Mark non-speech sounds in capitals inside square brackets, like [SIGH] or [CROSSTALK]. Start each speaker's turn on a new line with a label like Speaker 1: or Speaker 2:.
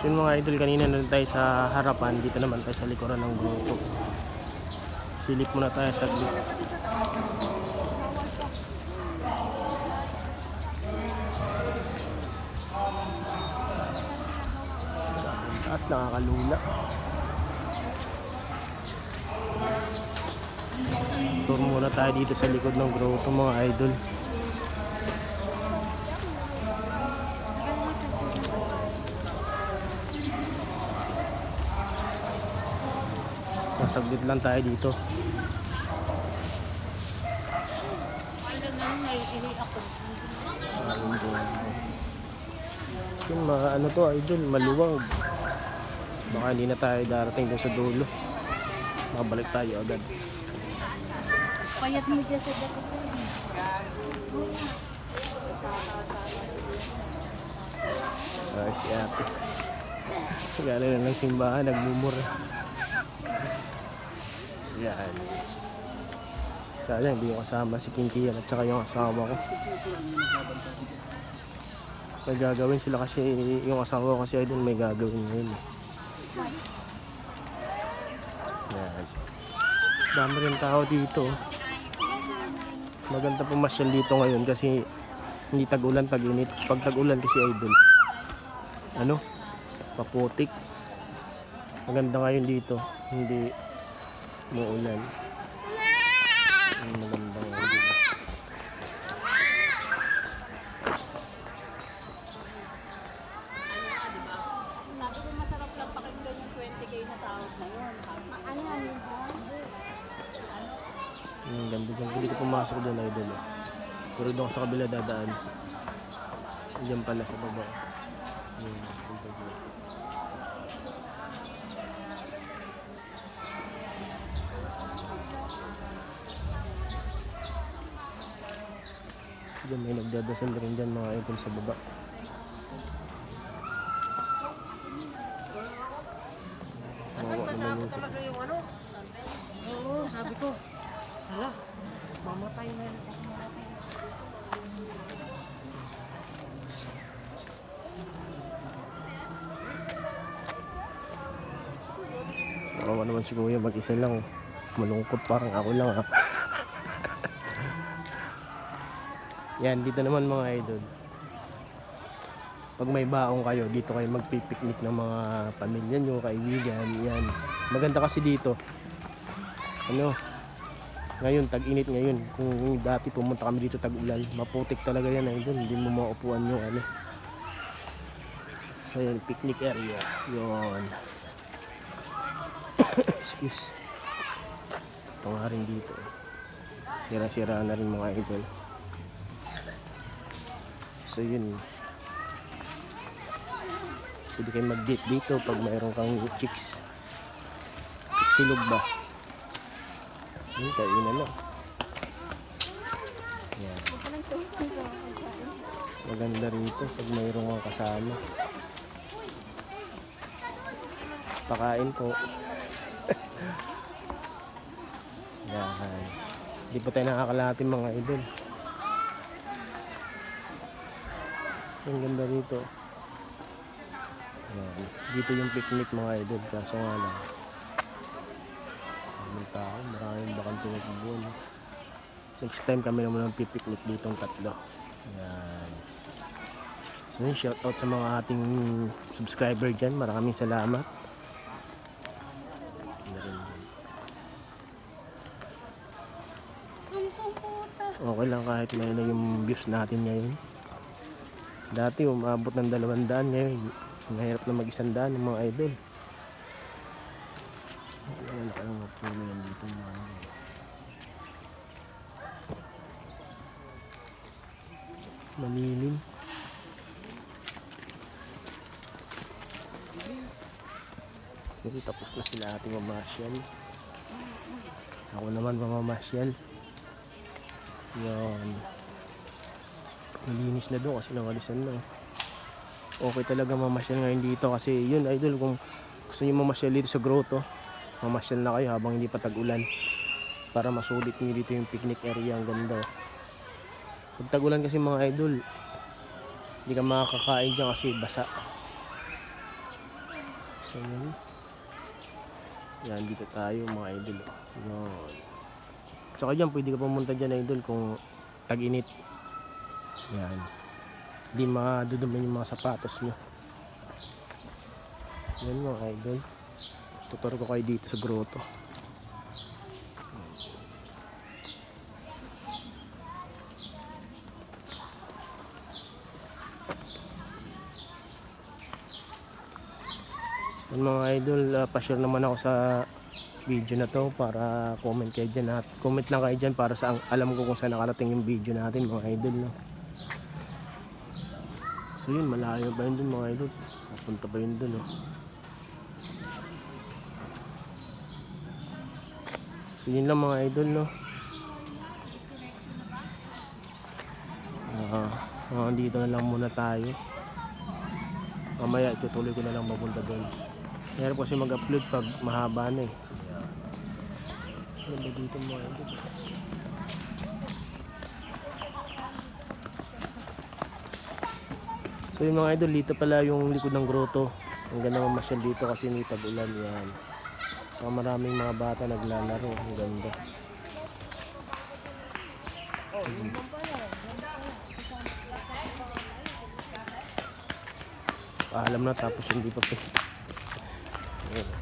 Speaker 1: So yun mga idol, kanina na tayo sa harapan, dito naman tayo sa likuran ng grupo. Silip muna tayo sa Taas nakakalula. Tour muna tayo dito sa likod ng grotto mga idol. Nasaglit lang tayo dito. Yung mga ano to idol, maluwag. Baka hindi na tayo darating doon sa dulo. Makabalik tayo agad.
Speaker 2: Payat mo dyan sa dapat.
Speaker 1: Ayos si ate. Galing na ng simbahan, nagmumura. Yan. Sayang, hindi ko kasama si Kintian at saka yung asawa ko. May gagawin sila kasi yung asawa ko kasi ay dun may gagawin ngayon. eh. Yan. Dami rin tao dito. Maganda pumasyal dito ngayon kasi hindi tag-ulan, tag-init. Pag tag-ulan kasi ay dun. Ano? Paputik. Maganda ngayon dito. Hindi muulan. Ang maganda ngayon dito.
Speaker 2: Sabi ko masarap lang pakinggan yung 20k na sahod na yun. Ano yan yun?
Speaker 1: Ang ganda dyan. Hindi ko pumasok doon idol. Eh. Pero doon sa kabila dadaan. Diyan pala sa baba. Yung punta dyan. Diyan may nagdadasal rin dyan mga idol sa baba. Mawa naman yung
Speaker 3: talaga yung ano? Oo, sabi ko. Hala, mamatay na yun.
Speaker 1: Kawawa naman si Kuya, mag-isa lang. Malungkot parang ako lang ha. Yan, dito naman mga idol. Pag may baong kayo, dito kayo magpipiknik ng mga pamilya nyo, kaibigan, yan. Maganda kasi dito. Ano, ngayon, tag-init ngayon. Kung dati pumunta kami dito tag-ulan, maputik talaga yan idol. Hindi mo maupuan yung ano. So yun, picnic area. Yun. [COUGHS] Excuse. Ito nga rin dito. Sira-sira na rin mga idol. So yun. Pwede kayo mag-date dito pag mayroon kang chicks. Chicks ba? Yun, kainan na. Yan. Maganda rito pag mayroon kang kasama. Pakain po. [LAUGHS] Yan. Hindi pa tayo nakakalati mga idol. Ang ganda rito. Yan. Dito yung picnic mga idol. Kaso nga lang. Maraming tao. Maraming bakante na buwan. Next time kami naman ang pipiknik dito ang tatlo. Yan. So yun, shout out sa mga ating subscriber dyan. Maraming salamat. Okay lang kahit may na yung views natin ngayon. Dati umabot ng dalawang daan ngayon. Mahirap na mag-isang daan ng mga idol. Wala ka lang puno yan dito mga idol. Malilim. Pero tapos na sila ating mamasyal. Ako naman mamamasyal. Yan. Malinis na doon kasi nawalisan na. Okay talaga mamasyal ngayon dito kasi yun idol kung gusto niyo mamasyal dito sa grotto, mamasyal na kayo habang hindi pa tag-ulan para masulit niyo dito yung picnic area ang ganda. oh. Pag tag-ulan kasi mga idol, hindi ka makakakain dyan kasi basa. So, yun. Yan, dito tayo mga idol. Yan. Tsaka dyan, pwede ka pumunta dyan idol kung tag-init. Yan. Hindi madudumi yung mga sapatos nyo. Yan mga idol. Tutor ko kayo dito sa grotto. Yan mga idol, uh, pa-share naman ako sa video na to para comment kayo dyan at comment lang kayo dyan para sa alam ko kung saan nakarating yung video natin mga idol no? So yun malayo pa yun dun mga idol papunta pa yun dun oh. so yun lang mga idol no Ah, ah, dito na lang muna tayo mamaya tutuloy ko na lang mapunta doon Meron kasi mag-upload pag mahaba na eh. Ganda dito mga idol. So yung mga idol, dito pala yung likod ng grotto. Ang ganda mamasyal dito kasi may tag-ulan yan. Saka maraming mga bata naglalaro. Ang ganda. Paalam na tapos hindi pa. Ayan.